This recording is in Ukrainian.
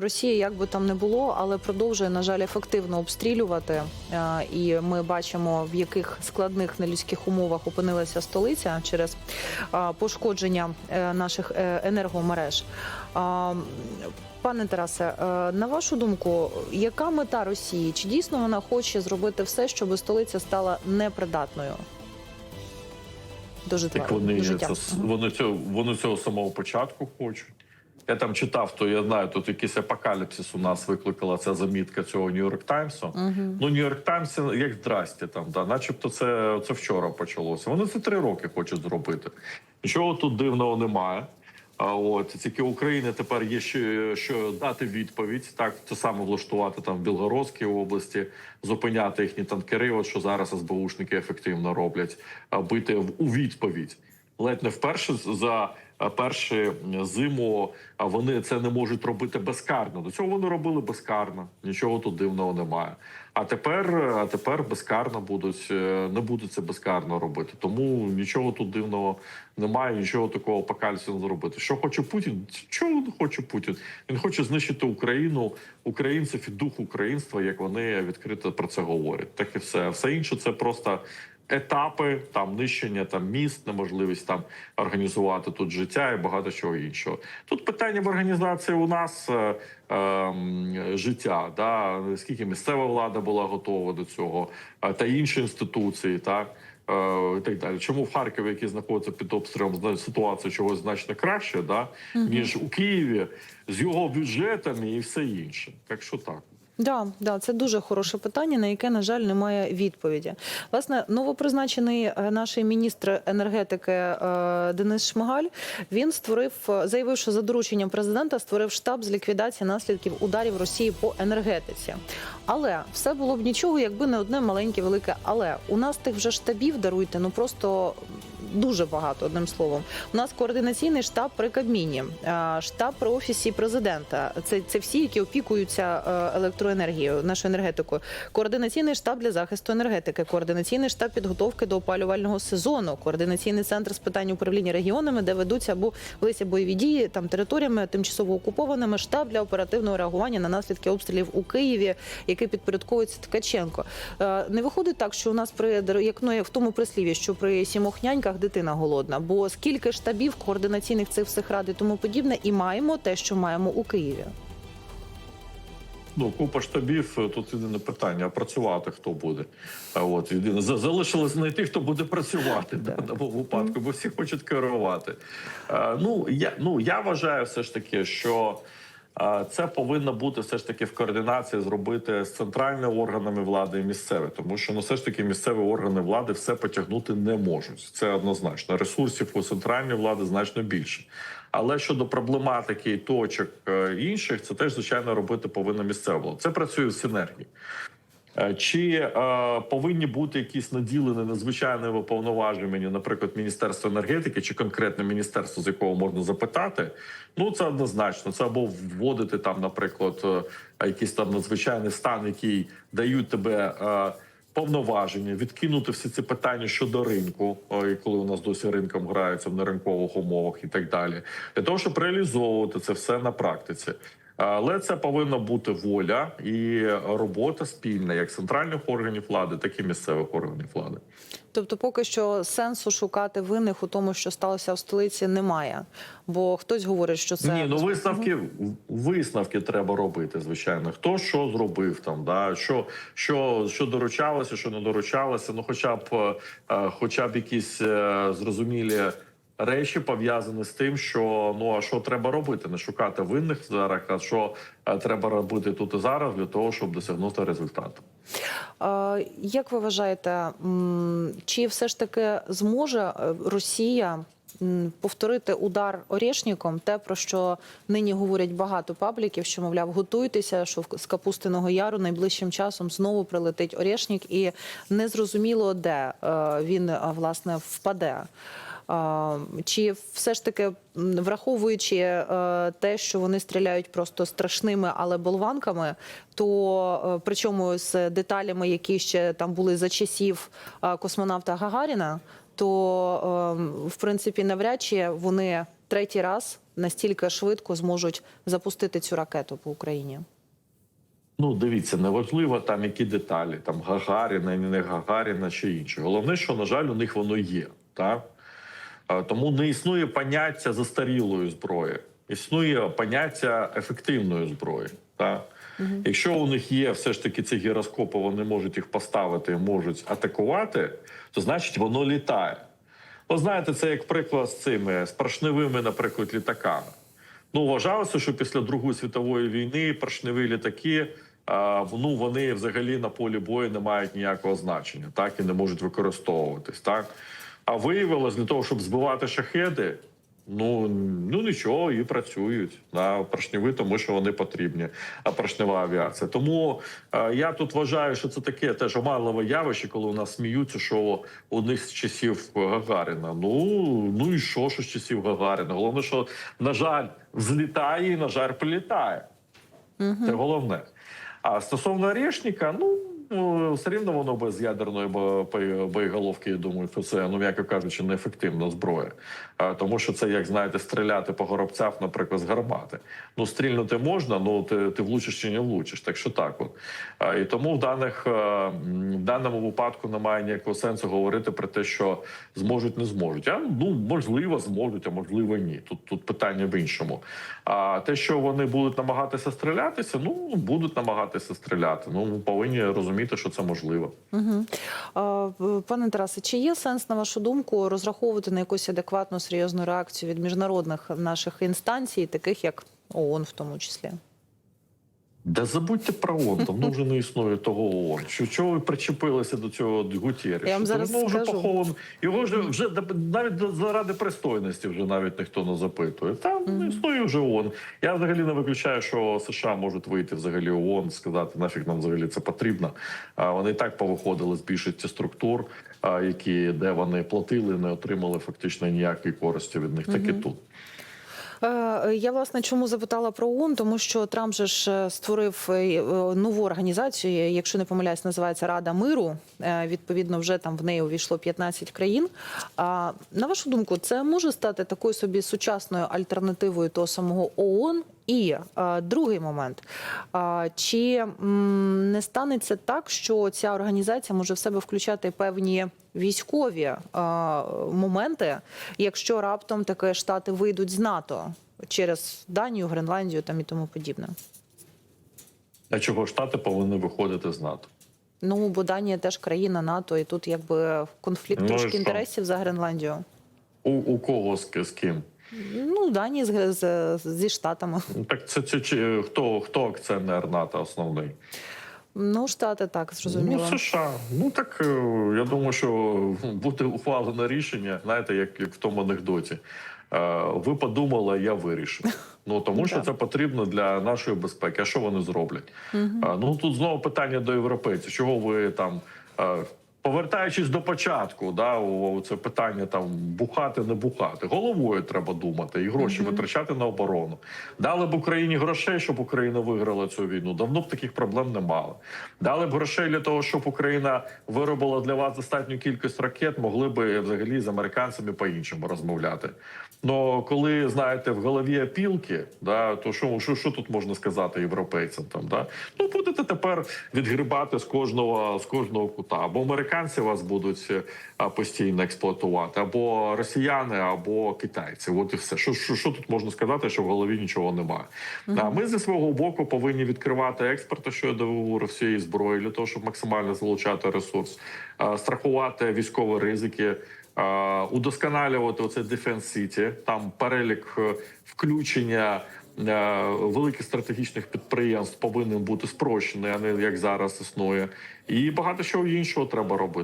Росія, як би там не було, але продовжує на жаль ефективно обстрілювати. Е, І ми бачимо, в яких складних нелюдських умовах опинилася столиця через е, пошкодження е, наших енергомереж. Пане Тарасе, на вашу думку, яка мета Росії? Чи дійсно вона хоче зробити все, щоб столиця стала непридатною? До житла Так вони, до життя? це, вони, цього, вони цього самого початку хочуть. Я там читав, то я знаю, тут якийсь апокаліпсис у нас викликала ця замітка цього Нью-Йорк Таймсу. Ну, Нью-Йорк Таймс, як здрасте, там, да, начебто це, це вчора почалося. Вони це три роки хочуть зробити. Нічого тут дивного немає. А от тільки України тепер є що, що дати відповідь, так це саме влаштувати там в Білгородській області, зупиняти їхні танкери. От що зараз СБУшники ефективно роблять, а бити в- у відповідь. Ледь не вперше за а, першу зиму вони це не можуть робити безкарно. До цього вони робили безкарно. Нічого тут дивного немає. А тепер, а тепер безкарно будуть е, не будуть це безкарно робити. Тому нічого тут дивного немає, нічого такого апокаліпсису не зробити. Що хоче Путін? Чого не хоче Путін? Він хоче знищити Україну, українців і дух українства, як вони відкрито про це говорять. Так і все. Все інше це просто. Етапи там нищення там міст, неможливість там організувати тут життя і багато чого іншого. Тут питання в організації у нас е, е, життя, да скільки місцева влада була готова до цього, а та інші інституції, так е, і так далі. Чому в Харкові, який знаходиться під обстрілом, ситуація чогось значно краще, да ніж у Києві з його бюджетами і все інше. Так що так. Да, да, це дуже хороше питання, на яке, на жаль, немає відповіді. Власне, новопризначений е, наш міністр енергетики е, Денис Шмигаль він створив, е, заявив, що за дорученням президента створив штаб з ліквідації наслідків ударів Росії по енергетиці. Але все було б нічого, якби не одне маленьке велике. Але у нас тих вже штабів даруйте, ну просто. Дуже багато одним словом. У нас координаційний штаб при Кабміні, штаб при офісі президента. Це, це всі, які опікуються е, електроенергією, нашою енергетикою. Координаційний штаб для захисту енергетики, координаційний штаб підготовки до опалювального сезону, координаційний центр з питань управління регіонами, де ведуться або велися бойові дії там територіями тимчасово окупованими. Штаб для оперативного реагування на наслідки обстрілів у Києві, який підпорядковується Ткаченко. Е, Не виходить так, що у нас при як ну в тому прислів'ї, що при сімох няньках дитина голодна. Бо скільки штабів координаційних цих всіх рад і тому подібне, і маємо те, що маємо у Києві. Ну, купа штабів, е, тут єдине питання, а працювати хто буде. А от єдине за- залишилось знайти, хто буде працювати да, на випадку, бо всі хочуть керувати. Е, ну я ну я вважаю, все ж таки, що. Це повинно бути все ж таки в координації зробити з центральними органами влади і місцеві, тому що ну все ж таки місцеві органи влади все потягнути не можуть. Це однозначно. Ресурсів у центральної влади значно більше. Але щодо проблематики і точок е, інших, це теж звичайно робити повинна місцева влада. Це працює в синергії. Е, Чи е, повинні бути якісь наділені надзвичайними повноваженнями, наприклад, Міністерство енергетики чи конкретне міністерство, з якого можна запитати? Ну це однозначно. Це або вводити там, наприклад, е, якийсь там надзвичайний стан, який дають тебе. Е, Повноваження відкинути всі ці питання щодо ринку, е, і коли у нас досі ринком граються в неринкових умовах і так далі, для того, щоб реалізовувати це все на практиці. Але це повинна бути воля і робота спільна як центральних органів влади, так і місцевих органів влади. Тобто, поки що сенсу шукати винних у тому, що сталося в столиці, немає. Бо хтось говорить, що це Ні, ну висновки висновки треба робити. Звичайно, хто що зробив там, да що, що, що доручалося, що не доручалося. Ну, хоча б, е, хоча б якісь е, зрозумілі. Речі пов'язані з тим, що ну а що треба робити? Не шукати винних зараз, а що е, треба робити тут і зараз для того, щоб досягнути результату. Як ви вважаєте, чи все ж таки зможе е, Росія повторити удар Орєшніком, те про що нині говорять багато пабліків, що мовляв, готуйтеся, що з Капустиного Яру найближчим часом знову прилетить Орєшнік, і незрозуміло, де е, він власне впаде. Чи все ж таки, враховуючи е, те, що вони стріляють просто страшними, але болванками, то е, причому з деталями, які ще там були за часів е, космонавта Гагаріна, то в принципі навряд чи вони третій раз настільки швидко зможуть запустити цю ракету по Україні? Ну, дивіться, неважливо там які деталі, там Гагаріна, не Гагаріна чи інше. Головне, що, на жаль, у них воно є. Так? А, Тому не існує поняття застарілої зброї, існує поняття ефективної зброї. Так? Якщо у них є все ж таки ці гіроскопи, вони можуть їх поставити, можуть атакувати, то значить воно літає. Ви знаєте, це як приклад з цими з поршневими, наприклад, літаками. Ну, вважалося, що після Другої світової війни поршневі літаки. а, Ну, вони взагалі на полі бою не мають ніякого значення, так і не можуть використовуватись. Так а виявилось для того, щоб збивати шахеди. Ну ну нічого, і працюють на поршневі, тому що вони потрібні. А поршнева авіація. Тому е, я тут вважаю, що це таке теж оманливе явище, коли у нас сміються, що у них з часів Гагаріна. Ну ну і що, що з часів Гагаріна? Головне, що на жаль, взлітає і на жаль, прилітає. Це головне. А стосовно Орешника, ну. Ну, Все рівно воно без ядерної бо- бо- боєголовки, я думаю, що це, ну м'яко кажучи, неефективна зброя. Тому що це, як знаєте, стріляти по горобцях, наприклад, з гармати. Ну, стрільнути можна, ну ти, ти влучиш чи не влучиш. Так що так от. І тому в даних е, в даному випадку немає ніякого сенсу говорити про те, що зможуть, не зможуть. А ну можливо, зможуть, а можливо, ні. Тут тут питання в іншому. А те, що вони будуть намагатися стрілятися, ну будуть намагатися стріляти. Ну повинні розуміти, що це можливо. Угу. Пане Тарасе, чи є сенс, на вашу думку, розраховувати на якусь адекватну серйозну реакцію від міжнародних наших інстанцій, таких як ООН в тому числі? Да забудьте про ООН, давно вже не існує того ООН. Що чого ви причепилися до цього Гутєріша? Я вам зараз Воно вже поховано. Його вже вже навіть заради пристойності вже навіть ніхто не запитує. Там не існує вже ООН. Я взагалі не виключаю, що США можуть вийти взагалі ООН, сказати, нафіг нам взагалі це потрібно. А вони і так повиходили з більшості структур, а, які де вони платили, не отримали фактично ніякої користі від них. Так і тут. Е, Я власне чому запитала про ООН, тому що Трамп же ж е, створив е, нову організацію, якщо не помиляюсь, називається Рада миру. Відповідно, вже там в неї увійшло 15 країн. А на вашу думку, це може стати такою собі сучасною альтернативою того самого ООН? І е, другий момент: а, чи м, не станеться так, що ця організація може в себе включати певні військові е, моменти, якщо раптом таке штати вийдуть з НАТО через Данію, Гренландію там і тому подібне? А чого штати повинні виходити з НАТО? Ну бо Данія теж країна НАТО, і тут якби конфлікт Ну трошки інтересів за Гренландію. У, у кого з, з ким? Ну Данії з, з, зі штатами. Так це, це, чи- хто, хто акціонер НАТО основний? Ну штати так зрозуміло. Ну, США. Ну так е, я думаю, що буде ухвалене рішення, знаєте, як, як в тому анекдоті. Е, Ви подумали, я вирішив. Ну тому що це потрібно для нашої безпеки. А що вони зроблять? Е, Ну тут знову питання до європейців. Чого ви там? Повертаючись до початку, да, це питання там бухати, не бухати. Головою треба думати і гроші витрачати на оборону. Дали б Україні грошей, щоб Україна виграла цю війну. Давно б таких проблем не мали. Дали б грошей для того, щоб Україна виробила для вас достатню кількість ракет, могли б взагалі з американцями по-іншому розмовляти. Ну коли знаєте, в голові опілки, да, то що, що, що тут можна сказати європейцям? Там да ну будете тепер відгрібати з кожного з кожного кута. Або американці вас будуть е, постійно експлуатувати, або росіяни, або китайці. От і все. Що, що, що тут можна сказати, що в голові нічого немає? А ми зі свого боку повинні відкривати експорт щодо всієї зброї для того, щоб максимально залучати ресурс, страхувати військові ризики. Удосконалювати оце Defense City, там перелік е, включення великих стратегічних підприємств повинен бути спрощений, а не як зараз існує. І багато чого іншого треба робити.